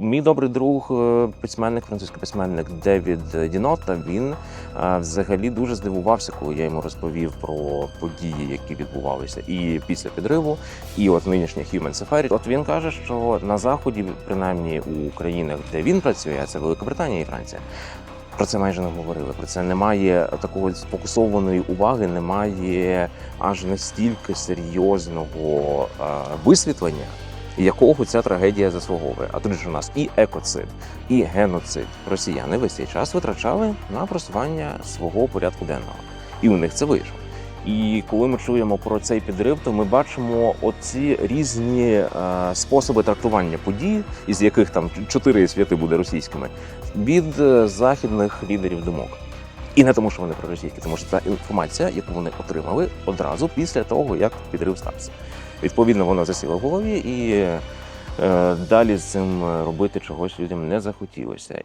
Мій добрий друг, е, письменник, французький письменник Девід Дінота. Він е, взагалі дуже здивувався, коли я йому розповів про події, які відбувалися і після підриву, і от нинішня Human Safari. От він каже, що на заході, принаймні у країнах, де він працює, це Велика Британія і Франція. Про це майже не говорили. Про це немає такої сфокусованої уваги, немає аж настільки серйозного е, висвітлення, якого ця трагедія заслуговує. А тут же у нас і екоцид, і геноцид. Росіяни весь цей час витрачали на просування свого порядку денного, і у них це вийшло. І коли ми чуємо про цей підрив, то ми бачимо оці різні е, способи трактування подій, із яких там чотири святи буде російськими, від е, західних лідерів думок. І не тому, що вони проросійські, тому що це інформація, яку вони отримали одразу після того, як підрив стався. Відповідно, вона засіла в голові, і е, далі з цим робити чогось людям не захотілося.